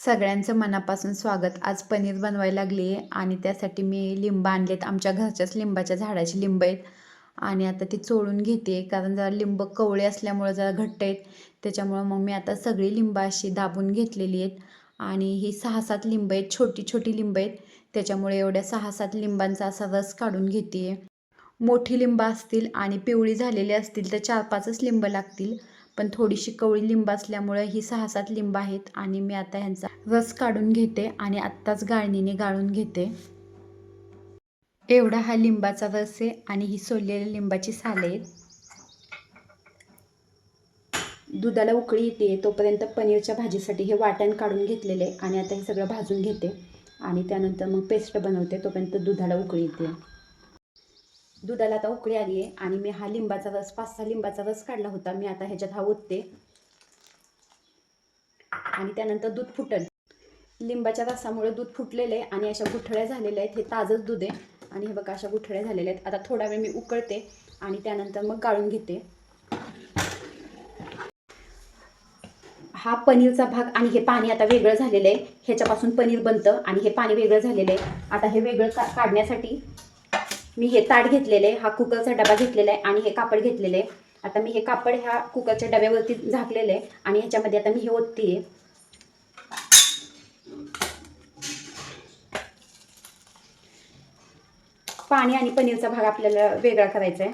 सगळ्यांचं मनापासून स्वागत. आज पनीर बनवायला लागली आहे आणि त्यासाठी मी लिंब आणलेत. आमच्या घरच्याच लिंबाच्या झाडाची लिंब आहेत. आणि आता ती चोळून घेते. कारण जरा लिंब कवळे असल्यामुळं जरा घट्ट आहेत. त्याच्यामुळं मग मी आता सगळी लिंब अशी दाबून घेतलेली आहेत. आणि ही सहा सात लिंब आहेत. छोटी छोटी लिंब आहेत. त्याच्यामुळे एवढ्या सहा सात लिंबांचा असा रस काढून घेते. मोठी लिंब असतील आणि पिवळी झालेली असतील तर चार पाचच लिंब लागतील. पण थोडीशी कवळी लिंब असल्यामुळे ही सहा सात लिंब आहेत आणि मी आता ह्यांचा रस काढून घेते आणि आत्ताच गाळणीने गाळून घेते. एवढा हा लिंबाचा रस आहे आणि ही सोललेल्या लिंबाची साले आहेत. दुधाला उकळी येते तोपर्यंत पनीरच्या भाजीसाठी हे वाटण काढून घेतलेले आहे आणि आता हे सगळं भाजून घेते. आणि त्यानंतर मग पेस्ट बनवते तोपर्यंत दुधाला उकळी येते. दुधाला आता उकळी आली आहे आणि मी हा लिंबाचा रस पाच सहा लिंबाचा रस काढला होता. मी आता ह्याच्यात हा ओतते. आणि त्यानंतर दूध फुटल लिंबाच्या रसामुळे दूध फुटलेलं आहे आणि अशा गुठळ्या झालेल्या आहेत. हे ताजंच दूध आहे. आणि हे बघा अशा गुठळ्या झालेल्या आहेत. आता थोडा वेळ मी उकळते आणि त्यानंतर मग गाळून घेते. हा पनीरचा भाग आणि हे पाणी आता वेगळं झालेलं आहे. ह्याच्यापासून पनीर बनतं आणि हे पाणी वेगळं झालेलं आहे. आता हे वेगळं का काढण्यासाठी मी हे ताट घेतलेलं आहे हा कुकरचा डबा घेतलेला आहे आणि हे कापड घेतलेलं आहे. आता मी हे कापड ह्या कुकरच्या डब्यावरती झाकलेलं आहे आणि ह्याच्यामध्ये आता मी हे ओतते पाणी आणि पनीरचा भाग आपल्याला वेगळा करायचा आहे.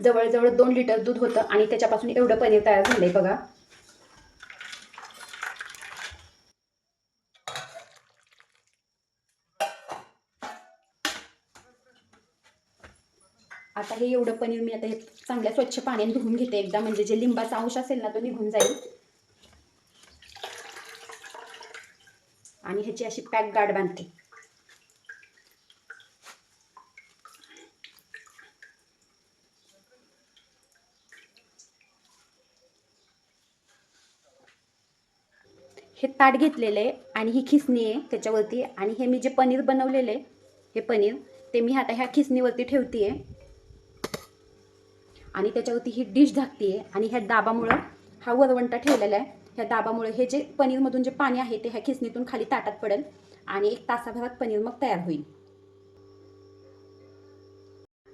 जवळजवळ दोन लिटर दूध होतं आणि त्याच्यापासून एवढं पनीर तयार झालं आहे बघा. आता हे एवढं पनीर मी आता हे चांगल्या स्वच्छ पाण्याने धुवून घेते एकदा म्हणजे जे लिंबाचा अंश असेल ना तो निघून जाईल. आणि ह्याची अशी पॅक गाठ बांधते. हे ताट घेतलेलं आहे आणि ही खिसणी आहे त्याच्यावरती. आणि हे मी जे पनीर बनवलेलं आहे हे पनीर ते मी आता ह्या खिसणीवरती ठेवते आहे आणि त्याच्यावरती ही डिश झाकते आहे आणि ह्या दाबामुळं हा वरवंटा ठेवलेला आहे. ह्या दाबामुळे हे जे पनीरमधून जे पाणी आहे ते ह्या खिसणीतून खाली ताटात पडेल आणि एक तासाभरात पनीर मग तयार होईल.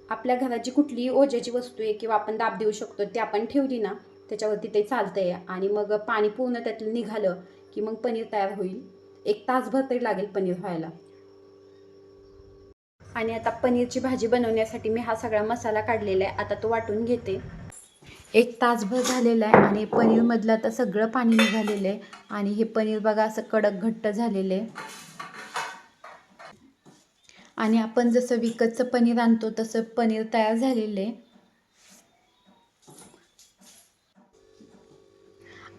आपल्या घरात जी कुठलीही ओझ्याची वस्तू आहे किंवा आपण दाब देऊ शकतो ते आपण ठेवली ना त्याच्यावरती ते चालतंय आणि मग पाणी पूर्ण त्यातलं निघालं की मग पनीर तयार होईल. एक तासभर तरी लागेल पनीर व्हायला. आणि आता पनीरची भाजी बनवण्यासाठी मी हा सगळा मसाला काढलेला आहे. आता तो वाटून घेते. एक तासभर झालेला आहे आणि पनीरमधलं आता सगळं पाणी निघालेलं आहे. आणि हे पनीर बघा असं कडक घट्ट झालेलं आहे. आणि आपण जसं विकतचं पनीर आणतो तसं पनीर तयार झालेलं आहे.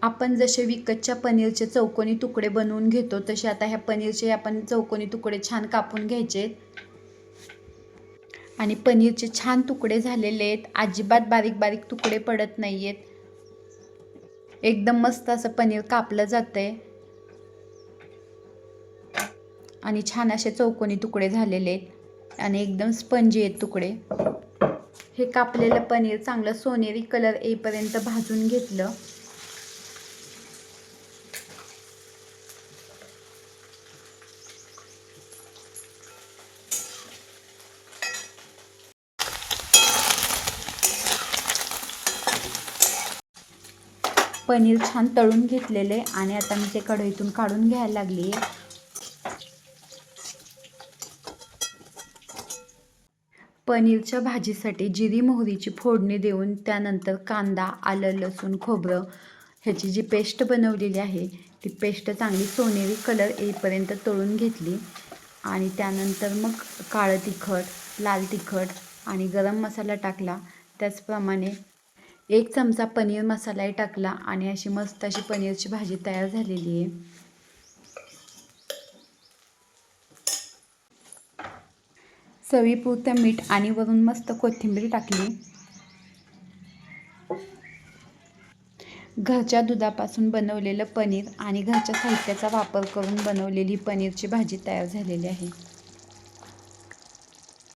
आपण जसे विकतच्या पनीरचे चौकोनी तुकडे बनवून घेतो तसे आता ह्या पनीरचे आपण चौकोनी तुकडे छान कापून घ्यायचे आणि पनीरचे छान तुकडे झालेले आहेत. अजिबात बारीक बारीक तुकडे पडत नाही आहेत एकदम मस्त असं पनीर कापलं जातंय. आणि छान असे चौकोनी तुकडे झालेले आहेत. आणि एकदम स्पंजी आहेत तुकडे. हे कापलेलं पनीर चांगलं सोनेरी कलर येईपर्यंत भाजून घेतलं. पनीर छान तळून घेतलेले आणि आता मी ते कढईतून काढून घ्यायला लागली आहे. पनीरच्या भाजीसाठी जिरी मोहरीची फोडणी देऊन त्यानंतर कांदा आलं लसूण खोबरं ह्याची जी पेस्ट बनवलेली आहे ती पेस्ट चांगली सोनेरी कलर येईपर्यंत तळून घेतली. आणि त्यानंतर मग काळं तिखट लाल तिखट आणि गरम मसाला टाकला. त्याचप्रमाणे एक चमचा पनीर मसालाही टाकला आणि अशी मस्त अशी पनीरची भाजी तयार झालेली आहे. चवीपुरतं मीठ आणि वरून मस्त कोथिंबीर टाकली. घरच्या दुधापासून बनवलेलं पनीर आणि घरच्या साहित्याचा वापर करून बनवलेली पनीरची भाजी तयार झालेली आहे.